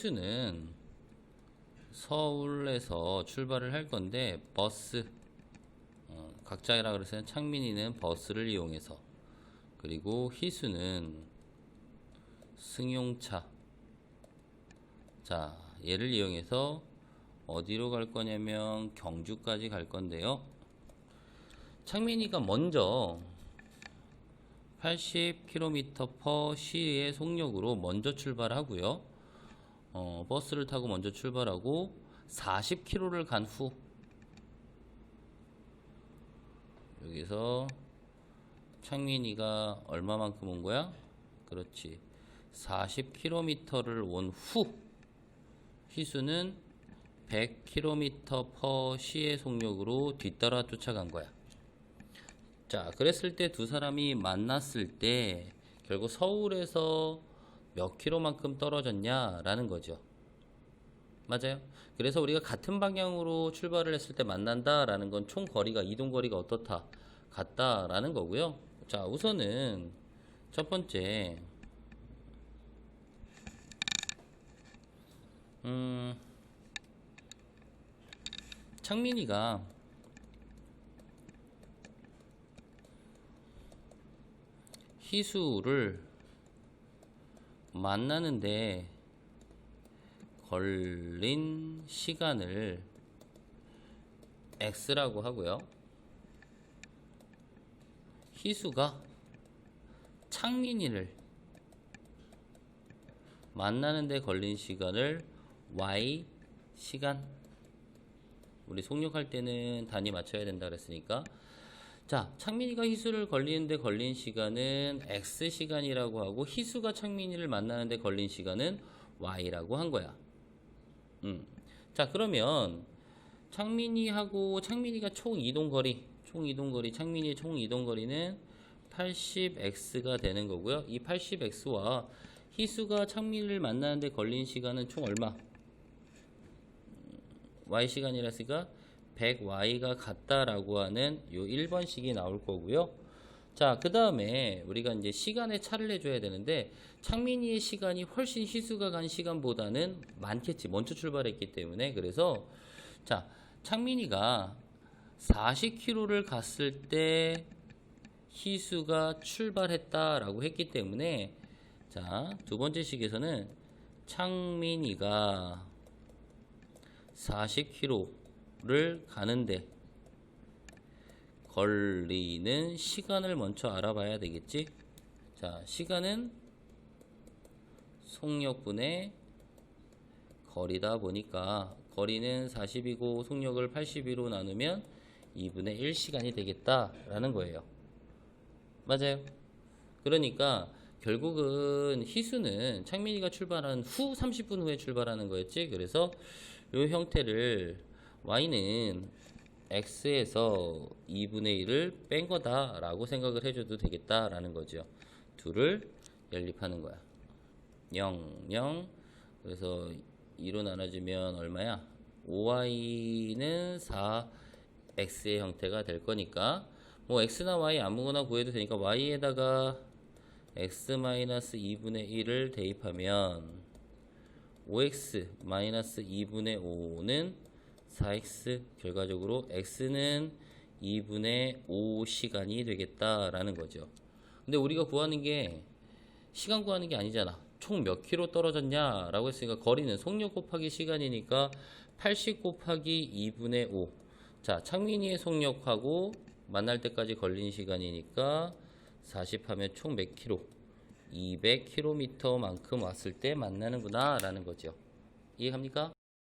버스는 서울에서 출발을 할 건데 버스 어, 각자라 그래서 창민이는 버스를 이용해서 그리고 희수는 승용차 자 얘를 이용해서 어디로 갈 거냐면 경주까지 갈 건데요 창민이가 먼저 80km/h 시의 속력으로 먼저 출발하고요. 어, 버스를 타고 먼저 출발하고 40km를 간 후 여기서 창민이가 얼마만큼 온 거야? 그렇지. 40km를 온 후 희수는 100km/h의 속력으로 뒤따라 쫓아간 거야. 자, 그랬을 때 두 사람이 만났을 때 결국 서울에서 몇 킬로만큼 떨어졌냐라는 거죠. 맞아요. 그래서 우리가 같은 방향으로 출발을 했을 때 만난다라는 건 총 거리가 이동 거리가 어떻다 같다라는 거고요. 자, 우선은 첫 번째 음 창민이가 희수를 만나는데 걸린 시간을 x라고 하고요. 희수가 창민이를 만나는데 걸린 시간을 y 시간 우리 속력할 때는 단위 맞춰야 된다 그랬으니까 자, 창민이가 희수를 걸리는데 걸린 시간은 x 시간이라고 하고 희수가 창민이를 만나는데 걸린 시간은 y라고 한 거야. 음. 자, 그러면 창민이하고 창민이가 총 이동 거리, 총 이동 거리, 창민이의 총 이동 거리는 80x가 되는 거고요. 이 80x와 희수가 창민이를 만나는데 걸린 시간은 총 얼마? y 시간이라서가 100y가 같다라고 하는 요 1번식이 나올 거고요. 자, 그 다음에 우리가 이제 시간의 차를 내줘야 되는데 창민이의 시간이 훨씬 희수가 간 시간보다는 많겠지. 먼저 출발했기 때문에. 그래서 자, 창민이가 40km를 갔을 때 희수가 출발했다라고 했기 때문에 자, 두 번째 식에서는 창민이가 40km 를 가는데 걸리는 시간을 먼저 알아봐야 되겠지? 자, 시간은 속력분의 거리다 보니까 거리는 40이고 속력을 82로 나누면 2분의 1시간이 되겠다라는 거예요. 맞아요. 그러니까 결국은 희수는 창민이가 출발한 후 30분 후에 출발하는 거였지. 그래서 이 형태를 y는 x에서 2분의 1을 뺀 거다라고 생각을 해줘도 되겠다라는 거죠. 둘을 연립하는 거야. 0, 0. 그래서 2로 나눠주면 얼마야? 5y는 4x의 형태가 될 거니까 뭐 x나 y 아무거나 구해도 되니까 y에다가 x-2분의 1을 대입하면 5x-2분의 5는 4x 결과적으로 x는 2분의 5시간이 되겠다라는 거죠. 근데 우리가 구하는 게 시간 구하는 게 아니잖아. 총 몇 킬로 떨어졌냐 라고 했으니까 거리는 속력 곱하기 시간이니까 80 곱하기 2분의 5. 자, 창민이의 속력하고 만날 때까지 걸린 시간이니까 40 하면 총 몇 킬로? 200km만큼 왔을 때 만나는구나 라는 거죠. 이해갑니까?